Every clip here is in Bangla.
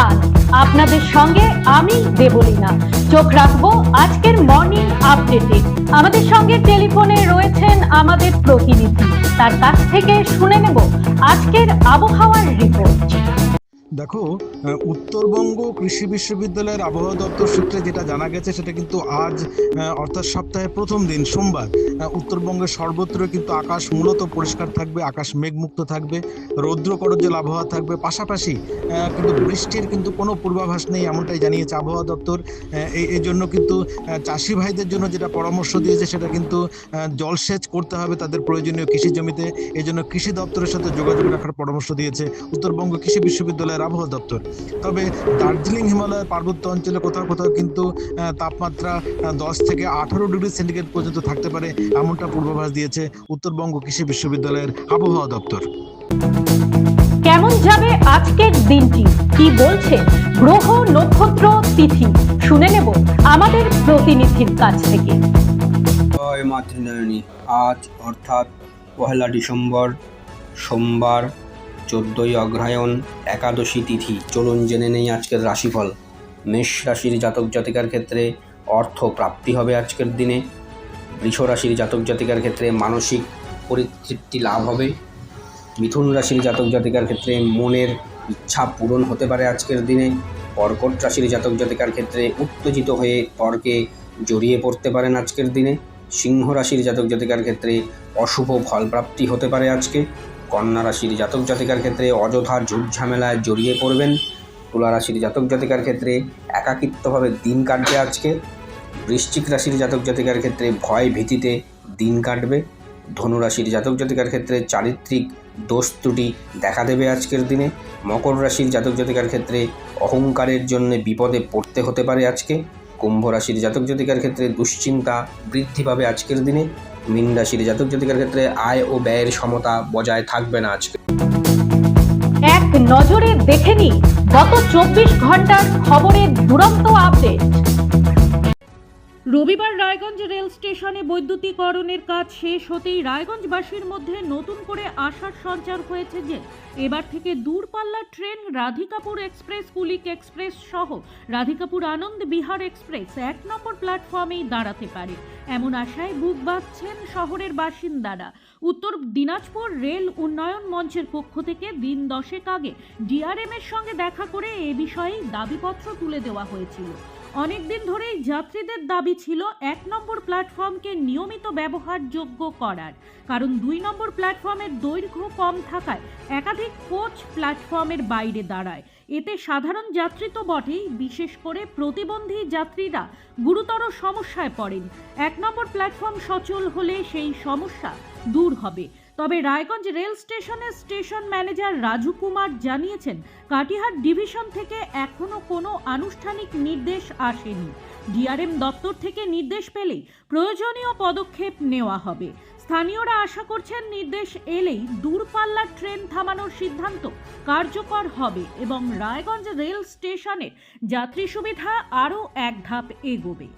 নমস্কার। আপনাদের সঙ্গে আমি দেবলীনা। চোখ রাখব আজকের মর্নিং আপডেটে আমাদের সঙ্গে টেলিফোনে রয়েছেন আমাদের প্রতিনিধি। তার কাছ থেকে শুনে নেব আজকের আবহাওয়ার রিপোর্ট দেখো উত্তরবঙ্গ কৃষি বিশ্ববিদ্যালয়ের আবহাওয়া দপ্তর সূত্রে যেটা জানা গেছে, সেটা কিন্তু আজ অর্থাৎ সপ্তাহের প্রথম দিন, সোমবার উত্তরবঙ্গের সর্বত্র কিন্তু আকাশ মূলত পরিষ্কার থাকবে, আকাশ মেঘমুক্ত থাকবে রৌদ্র করজ্জ্বল আবহাওয়া থাকবে, পাশাপাশি কিন্তু বৃষ্টির কিন্তু কোনো পূর্বাভাস নেই, এমনটাই জানিয়েছে আবহাওয়া দপ্তর। এই জন্য কিন্তু চাষি ভাইদের জন্য যেটা পরামর্শ দিয়েছে, সেটা কিন্তু জলসেচ করতে হবে তাদের প্রয়োজনীয় কৃষি জমিতে। এই জন্য কৃষি দপ্তরের সাথে যোগাযোগ রাখার পরামর্শ দিয়েছে উত্তরবঙ্গ কৃষি বিশ্ববিদ্যালয়ের আবহাওয়া দপ্তর। তবে দার্জিলিং হিমালয়ের পার্বত্য অঞ্চলে কোথাও কোথাও কিন্তু তাপমাত্রা দশ থেকে আঠারো ডিগ্রি সেন্টিগ্রেড পর্যন্ত থাকতে পারে এমনটা পূর্বাভাস দিয়েছে উত্তরবঙ্গ কৃষি বিশ্ববিদ্যালয়ের আবহাওয়া দপ্তর। কেমন যাবে আজকের দিনটি? কি বলছে গ্রহ নক্ষত্র তিথি? শুনে নেব আমাদের প্রতিনিধির কাছ থেকে। জয় মাতৃনারায়ণী আজ অর্থাৎ পহেলা ডিসেম্বর সোমবার চোদ্দোই অগ্রহায়ণ একাদশী তিথি। চলুন জেনে নেই আজকের রাশিফল। মেষ রাশির জাতক জাতিকার ক্ষেত্রে অর্থ প্রাপ্তি হবে আজকের দিনে। বৃষ রাশির জাতক জাতিকার ক্ষেত্রে মানসিক পরিতৃপ্তি লাভ হবে। মিথুন রাশির জাতক জাতিকার ক্ষেত্রে মনের ইচ্ছা পূরণ হতে পারে আজকের দিনে। কর্কট রাশির জাতক জাতিকার ক্ষেত্রে উত্তেজিত হয়ে তর্কে জড়িয়ে পড়তে পারেন আজকের দিনে। সিংহ রাশির জাতক জাতিকার ক্ষেত্রে অশুভ ফলপ্রাপ্তি হতে পারে আজকে। কন্যা রাশির জাতক জাতিকার ক্ষেত্রে অযথা ঝুট ঝামেলায় জড়িয়ে পড়বেন। তুলা রাশির জাতক জাতিকার ক্ষেত্রে একাকিত্বভাবে দিন কাটবে আজকে। বৃশ্চিক রাশির জাতক জাতিকার ক্ষেত্রে ভয় ভীতিতে দিন কাটবে। ধনুরাশির জাতক জাতিকার ক্ষেত্রে চারিত্রিক দোষ ত্রুটি দেখা দেবে আজকের দিনে। মকর রাশির জাতক জাতিকার ক্ষেত্রে অহংকারের জন্য বিপদে পড়তে হতে পারে আজকে। কুম্ভ রাশির জাতক জাতিকার ক্ষেত্রে দুশ্চিন্তা বৃদ্ধি পাবে আজকের দিনে। মীন রাশির জাতক জাতিকার ক্ষেত্রে আয় ও ব্যয়ের সমতা বজায় থাকবে না আজকে। এক নজরে দেখে গত চব্বিশ ঘণ্টার খবরের দুরন্ত আপডেট রবিবার রায়গঞ্জ রেল স্টেশনে বৈদ্যুতিকরণের কাজ শেষ হতেই রায়গঞ্জবাসীর মধ্যে নতুন করে আশার সঞ্চার হয়েছে যে এবার থেকে দূরপাল্লার train Radhikapur express, Kulik express সহ রাধিকাপুর আনন্দ বিহার এক্সপ্রেস এক নম্বর প্ল্যাটফর্মেই দাঁড়াতে পারে। এমন আশায় বুক বাঁধছেন শহরের বাসিন্দারা। উত্তর দিনাজপুর রেল উন্নয়ন মঞ্চের পক্ষ থেকে দিন দশেক আগে ডিআরএম এর সঙ্গে দেখা করে এ বিষয়ে দাবিপত্র তুলে দেওয়া হয়েছিল। অনেকদিন ধরেই যাত্রীদের দাবি ছিল এক নম্বর প্ল্যাটফর্মকে নিয়মিত ব্যবহারযোগ্য করার। কারণ দুই নম্বর প্ল্যাটফর্মের দৈর্ঘ্য কম থাকায় একাধিক কোচ প্ল্যাটফর্মের বাইরে দাঁড়ায়। এতে সাধারণ যাত্রী তো বটেই, বিশেষ করে প্রতিবন্ধী যাত্রীরা গুরুতর সমস্যায় পড়েন। এক নম্বর প্ল্যাটফর্ম সচল হলে সেই সমস্যা দূর হবে। তবে রায়গঞ্জ রেল স্টেশনের স্টেশন ম্যানেজার রাজু কুমার জানিয়েছেন, কাটিহার ডিভিশন থেকে এখনও কোনো আনুষ্ঠানিক নির্দেশ আসেনি। ডিআরএম দপ্তর থেকে নির্দেশ পেলেই প্রয়োজনীয় পদক্ষেপ নেওয়া হবে। স্থানীয়রা আশা করছেন নির্দেশ এলেই দূরপাল্লার ট্রেন থামানোর সিদ্ধান্ত কার্যকর হবে এবং রায়গঞ্জ রেল স্টেশনের যাত্রী সুবিধা আরও এক ধাপ এগোবে।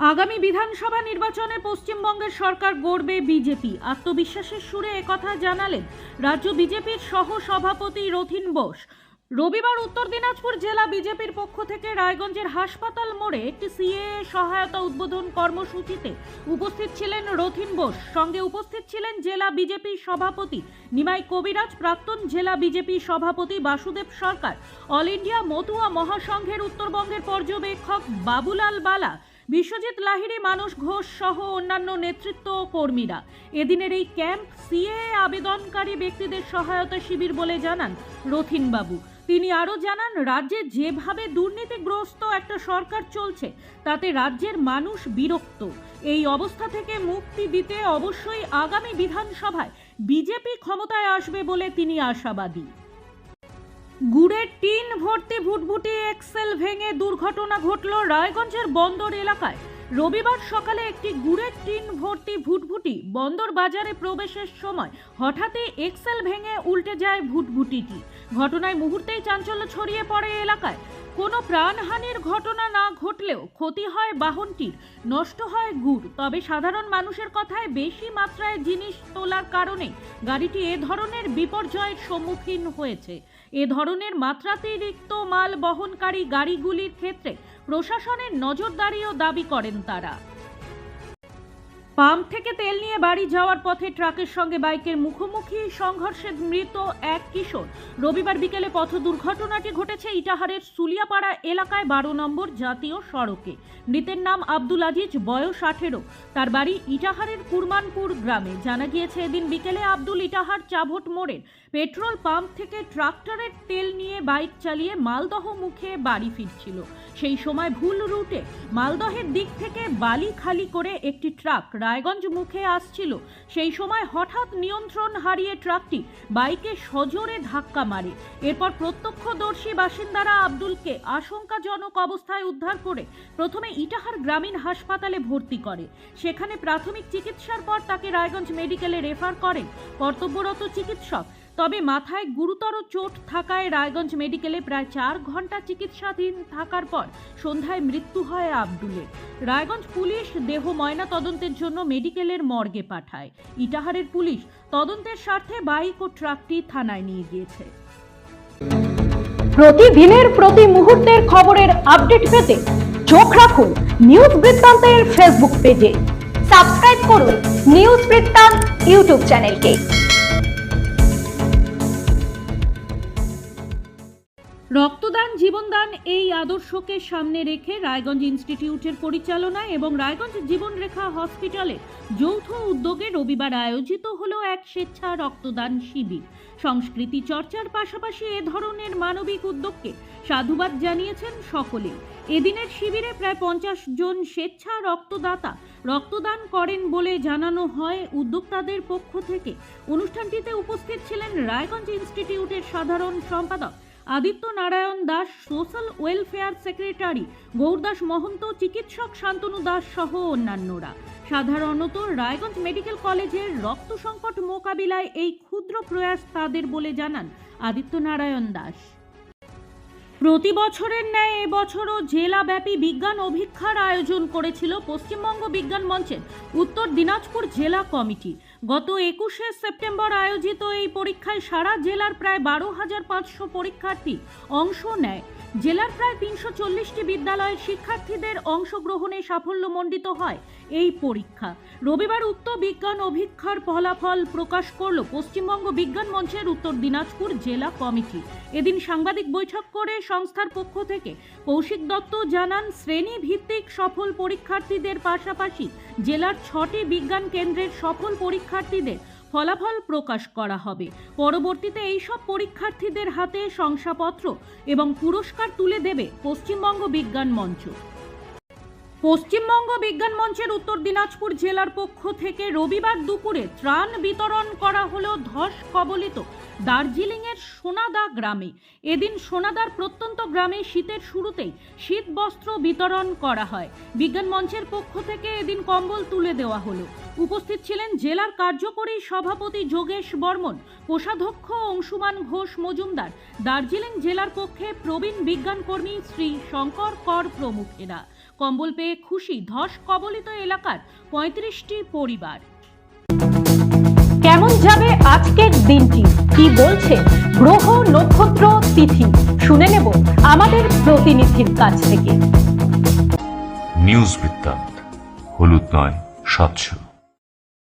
আগামী বিধানসভা নির্বাচনে পশ্চিমবঙ্গের সরকার গড়বে বিজেপি। আত্মবিশ্বাসের সুরে একথা জানালেন রাজ্য বিজেপির সহ সভাপতি রথিন বোস। রবিবার উত্তর দিনাজপুর জেলা বিজেপির পক্ষ থেকে রায়গঞ্জের হাসপাতাল মোড়ে একটি সিএ সহায়তা উদ্বোধন কর্মসূচিতে উপস্থিত ছিলেন রথিন বোস। সঙ্গে উপস্থিত ছিলেন জেলা বিজেপি সভাপতি নিমাই কবিরাজ, প্রাক্তন জেলা বিজেপি সভাপতি বাসুদেব সরকার, অল ইন্ডিয়া মতুয়া মহাসংঘের উত্তরবঙ্গের পর্যবেক্ষক বাবুলাল বালা বিশ্বজিৎ লাহিড়ী মানুষ ঘোষ সহ অন্যান্য নেতৃত্ব ও কর্মীরা। এদিনের এই ক্যাম্প সিএ আবেদনকারী ব্যক্তিদের সহায়তা শিবির বলে জানান রথিন বাবু তিনি আরও জানান, রাজ্যে যেভাবে দুর্নীতিগ্রস্ত একটা সরকার চলছে, তাতে রাজ্যের মানুষ বিরক্ত। এই অবস্থা থেকে মুক্তি দিতে অবশ্যই আগামী বিধানসভায় বিজেপি ক্ষমতায় আসবে বলে তিনি আশাবাদী। গুড়ের টিন ভর্তি ভুটভুটি এক্সেল ভেঙে দুর্ঘটনা ঘটল রায়গঞ্জের বন্দর এলাকায়। রবিবার সকালে একটি গুড়ের টিন ভর্তি ভুটভুটি বন্দর বাজারে প্রবেশের সময় হঠাৎই এক্সেল ভেঙে উল্টে যায় ভুটভুটিটি। ঘটনায় মুহূর্তেই চাঞ্চল্য ছড়িয়ে পড়ে এলাকায়। কোনো প্রাণহানির ঘটনা না ঘটলেও ক্ষতি হয় বাহনটির। নষ্ট হয় গুড়। তবে সাধারণ মানুষের কথায় বেশি মাত্রায় জিনিস তোলার কারণে গাড়িটি এ ধরনের বিপর্যয়ের সম্মুখীন হয়েছে। এ ধরনের মাত্রাতিরিক্ত মাল বহনকারী গাড়িগুলির ক্ষেত্রে প্রশাসনের নজরদারিও দাবি করেন তারা। পাম্প থেকে তেল নিয়ে বাড়ি যাওয়ার পথে ট্রাকের সঙ্গে বাইকের মুখোমুখি সংঘর্ষে মৃত এক কিশোর। রবিবার বিকেলে পথ দুর্ঘটনাটি ঘটেছে ইটাহারের সুলিয়াপাড়া এলাকায় বারো নম্বর জাতীয় সড়কে। মৃতের নাম আব্দুল আজিজ, বয়স আঠেরো। তার বাড়ি ইটাহারের কুরমানপুর গ্রামে। জানা গিয়েছে এদিন বিকেলে আব্দুল ইটাহার চাভট মোড়ের পেট্রোল পাম্প থেকে ট্রাক্টরের তেল নিয়ে বাইক চালিয়ে মালদহ মুখে বাড়ি ফিরছিল। সেই সময় ভুল রুটে মালদহের দিক থেকে বালি খালি করে একটি ট্রাক রায়গঞ্জ মুখে আসছিল। সেই সময় হঠাৎ নিয়ন্ত্রণ হারিয়ে ট্রাকটি বাইকে সজোরে ধাক্কা মারে। এরপর প্রত্যক্ষদর্শী বাসিন্দারা আব্দুলকে আশঙ্কাজনক অবস্থায় উদ্ধার করে প্রথমে ইটাহার গ্রামীণ হাসপাতালে ভর্তি করে। সেখানে প্রাথমিক চিকিৎসার পর তাকে রায়গঞ্জ মেডিকেলে রেফার করেন। কর্তব্যরত চিকিৎসক তবে মাথায় গুরুতর চোট থাকায় রায়গঞ্জ মেডিকেলে প্রায় চার ঘণ্টা চিকিৎসাধীন থাকার পর সন্ধ্যায় মৃত্যু হয় আব্দুলের। রায়গঞ্জ পুলিশ দেহ ময়না তদন্তের জন্য মেডিকেলের মর্গে পাঠায়। ইটাহারের পুলিশ তদন্তের স্বার্থে বাইক ও ট্রাকটি থানায় নিয়ে গিয়েছে। প্রতিদিনের প্রতি মুহূর্তের খবরের আপডেট পেতে চোখ রাখুন নিউজ বৃত্তান্তের ফেসবুক পেজে। সাবস্ক্রাইব করুন নিউজ বৃত্তান্ত ইউটিউব চ্যানেলকে। রক্তদান, জীবনদান এই আদর্শকে সামনে রেখে রায়গঞ্জ ইনস্টিটিউটের পরিচালনায় এবং রায়গঞ্জ জীবনরেখা হসপিটালে যৌথ উদ্যোগে রবিবার আয়োজিত হলো এক স্বেচ্ছা রক্তদান শিবির। সংস্কৃতি চর্চার পাশাপাশি এ ধরনের মানবিক উদ্যোগকে সাধুবাদ জানিয়েছেন সকলে। এদিনের শিবিরে প্রায় পঞ্চাশ জন স্বেচ্ছা রক্তদাতা রক্তদান করেন বলে জানানো হয়। উদ্যোক্তাদের পক্ষ থেকে অনুষ্ঠানটিতে উপস্থিত ছিলেন রায়গঞ্জ ইনস্টিটিউটের সাধারণ সম্পাদক Aditya Narayan Das, social welfare secretary Gourdas Mahanta, চিকিৎসক শান্তনু দাস সহ অন্যান্যরা। সাধারণত রায়গঞ্জ মেডিকেল কলেজের রক্ত সংকট মোকাবিলায় এই ক্ষুদ্র প্রয়াস তাদের বলে জানান আদিত্য নারায়ণ দাস। প্রতি বছরের ন্যায় এবছরও জেলাব্যাপী বিজ্ঞান অভিক্ষার আয়োজন করেছিল পশ্চিমবঙ্গ বিজ্ঞান মঞ্চের উত্তর দিনাজপুর জেলা কমিটি। গত একুশে সেপ্টেম্বর আয়োজিত এই পরীক্ষায় সারা জেলার প্রায় বারো হাজার পাঁচশো পরীক্ষার্থী অংশ নেয়। জেলার প্রায় তিনশো চল্লিশটি বিদ্যালয়ের শিক্ষার্থীদের অংশগ্রহণে সাফল্যমণ্ডিত হয় এই পরীক্ষা। রবিবার উত্তর বিজ্ঞান অভিক্ষার ফলাফল প্রকাশ করল পশ্চিমবঙ্গ বিজ্ঞান মঞ্চের উত্তর দিনাজপুর জেলা কমিটি। এদিন সাংবাদিক বৈঠক করে সংস্থার পক্ষ থেকে কৌশিক দত্ত জানান শ্রেণি ভিত্তিক সফল পরীক্ষার্থীদের পাশাপাশি জেলার ছটি বিজ্ঞান কেন্দ্রের সফল পরীক্ষার্থীদের ফলাফল প্রকাশ করা হবে। পরবর্তীতে এইসব পরীক্ষার্থীদের হাতে শংসাপত্র এবং পুরস্কার তুলে দেবে পশ্চিমবঙ্গ বিজ্ঞান মঞ্চ। পশ্চিমবঙ্গ বিজ্ঞান মঞ্চের উত্তর দিনাজপুর জেলার পক্ষ থেকে রবিবার দুপুরে ত্রাণ বিতরণ করা হলো ধস কবলিত দার্জিলিংয়ের সোনাদা গ্রামে। এদিন সোনাদার প্রত্যন্ত গ্রামে শীতের শুরুতেই শীত বস্ত্র বিতরণ করা হয়। বিজ্ঞান মঞ্চের পক্ষ থেকে এদিন কম্বল তুলে দেওয়া হলো। উপস্থিত ছিলেন জেলার কার্যকরী সভাপতি যোগেশ বর্মন, কোষাধ্যক্ষ অংশুমান ঘোষ মজুমদার, দার্জিলিং জেলার পক্ষে প্রবীণ বিজ্ঞানকর্মী শ্রী শঙ্কর কর প্রমুখেরা কম্বল পেয়ে খুশি ধস কবলিত এলাকার পঁয়ত্রিশটি পরিবার। কেমন যাবে আজকের দিনটি? কি বলছে গ্রহ নক্ষত্র তিথি? শুনে নেব আমাদের প্রতিনিধির কাছ থেকে। নিউজ বৃত্তান্ত, হলুদ নয় স্বচ্ছ